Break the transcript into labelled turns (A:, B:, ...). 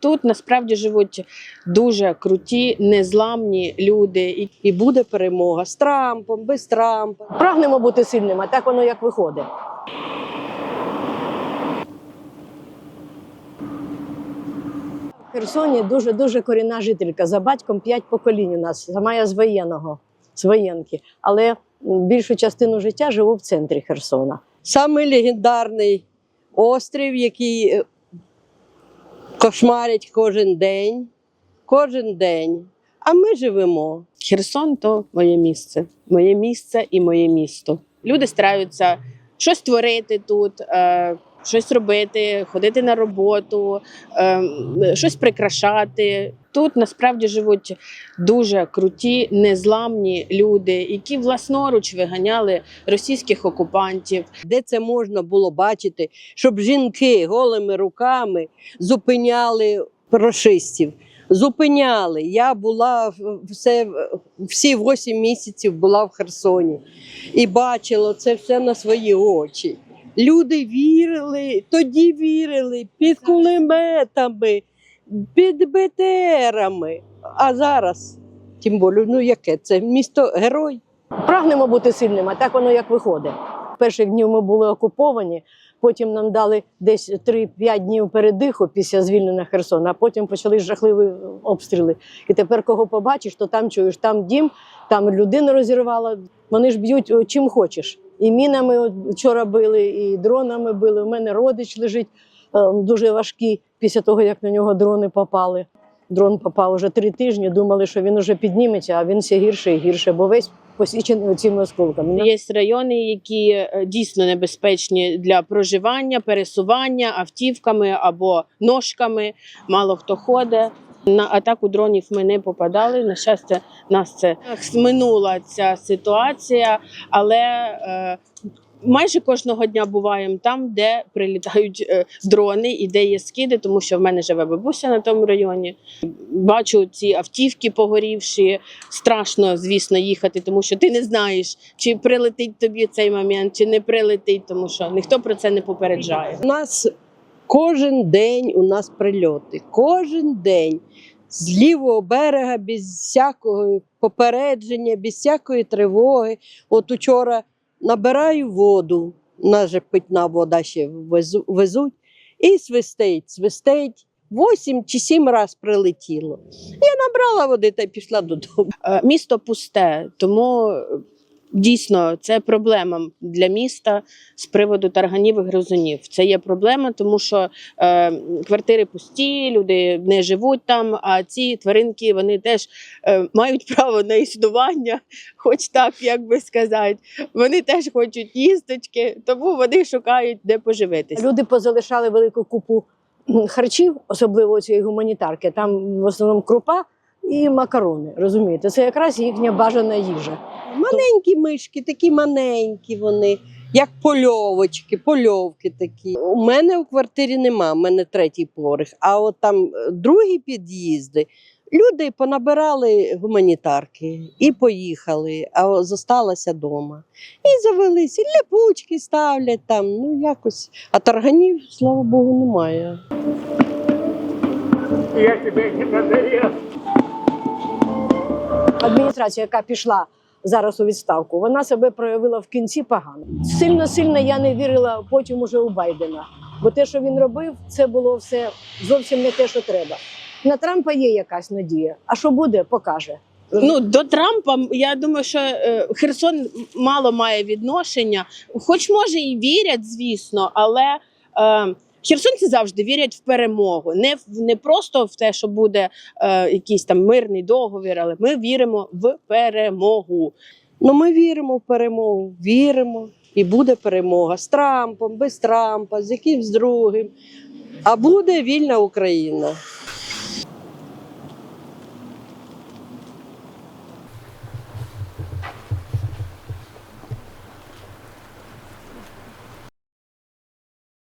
A: Тут насправді живуть дуже круті, незламні люди. І
B: буде перемога з Трампом, без Трампа.
C: Прагнемо бути сильними, а так воно як виходить. В Херсоні дуже дуже корінна жителька. За батьком п'ять поколінь у нас. Сама я з воєнного, з воєнки. Але більшу частину життя живу в центрі Херсона.
B: Саме легендарний острів, який е, кошмарять кожен день. Кожен день. А ми живемо.
A: Херсон то моє місце, моє місце і моє місто. Люди стараються щось творити тут, е, щось робити, ходити на роботу, е, щось прикрашати. Тут насправді живуть дуже круті, незламні люди, які власноруч виганяли російських окупантів.
B: Де це можна було бачити, щоб жінки голими руками зупиняли рашистів. Зупиняли. Я була все, всі 8 місяців була в Херсоні і бачила це все на свої очі. Люди вірили, тоді вірили під кулеметами, під БТРами. А зараз, тим більше, ну яке це місто герой.
C: Прагнемо бути сильними, а так воно як виходить. Перших днів ми були окуповані, потім нам дали десь 3-5 днів передиху після звільнення Херсона, а потім почали жахливі обстріли. І тепер кого побачиш, то там чуєш, там дім, там людину розірвала. Вони ж б'ють чим хочеш. І мінами вчора били, і дронами били. У мене родич лежить е, дуже важкий після того, як на нього дрони попали. Дрон попав уже три тижні. Думали, що він уже підніметься, а він все гірше і гірше, бо весь посічений цими осколками.
A: Є райони, які е, дійсно небезпечні для проживання, пересування автівками або ножками. Мало хто ходить. На атаку дронів ми не попадали. На щастя, нас це минула ця ситуація, але е, майже кожного дня буваємо там, де прилітають е, дрони і де є скиди, тому що в мене живе бабуся на тому районі. Бачу ці автівки погорівші. Страшно, звісно, їхати, тому що ти не знаєш, чи прилетить тобі цей момент, чи не прилетить, тому що ніхто про це не попереджає.
B: У нас кожен день у нас прильоти. Кожен день з лівого берега без всякого попередження, без всякої тривоги. От учора набираю воду, у питна вода ще везуть, і свистить, свистить. Восім чи сім разів прилетіло. Я набрала води та пішла додому.
A: Е, Місто пусте, тому дійсно це проблема для міста з приводу тарганів і гризунів. Це є проблема, тому що е, квартири пусті, люди не живуть там. А ці тваринки вони теж е, мають право на існування, хоч так як би сказати. Вони теж хочуть їсточки, тому вони шукають де поживитися.
C: Люди позалишали велику купу харчів, особливо цієї гуманітарки. Там в основному крупа і макарони. Розумієте, це якраз їхня бажана їжа.
B: Маленькі мишки, такі маленькі вони, як польовочки, польовки такі. У мене в квартирі нема, у мене третій поверх, а от там е, другі під'їзди. Люди понабирали гуманітарки і поїхали, а зосталася вдома. І завелися, ліпучки ставлять там, ну якось. А тарганів, слава Богу, немає.
D: Я тебе не подарил.
C: Адміністрація, яка пішла зараз у відставку, вона себе проявила в кінці погано. Сильно сильно я не вірила потім уже у Байдена. Бо те, що він робив, це було все зовсім не те, що треба. На Трампа є якась надія. А що буде, покаже.
A: Ну до Трампа я думаю, що е, Херсон мало має відношення, хоч може і вірять, звісно, але е, херсонці завжди вірять в перемогу. Не в не просто в те, що буде е, якийсь там мирний договір, але ми віримо в перемогу.
B: Ну, ми віримо в перемогу, віримо, і буде перемога з Трампом, без Трампа, з якимсь другим. А буде вільна Україна.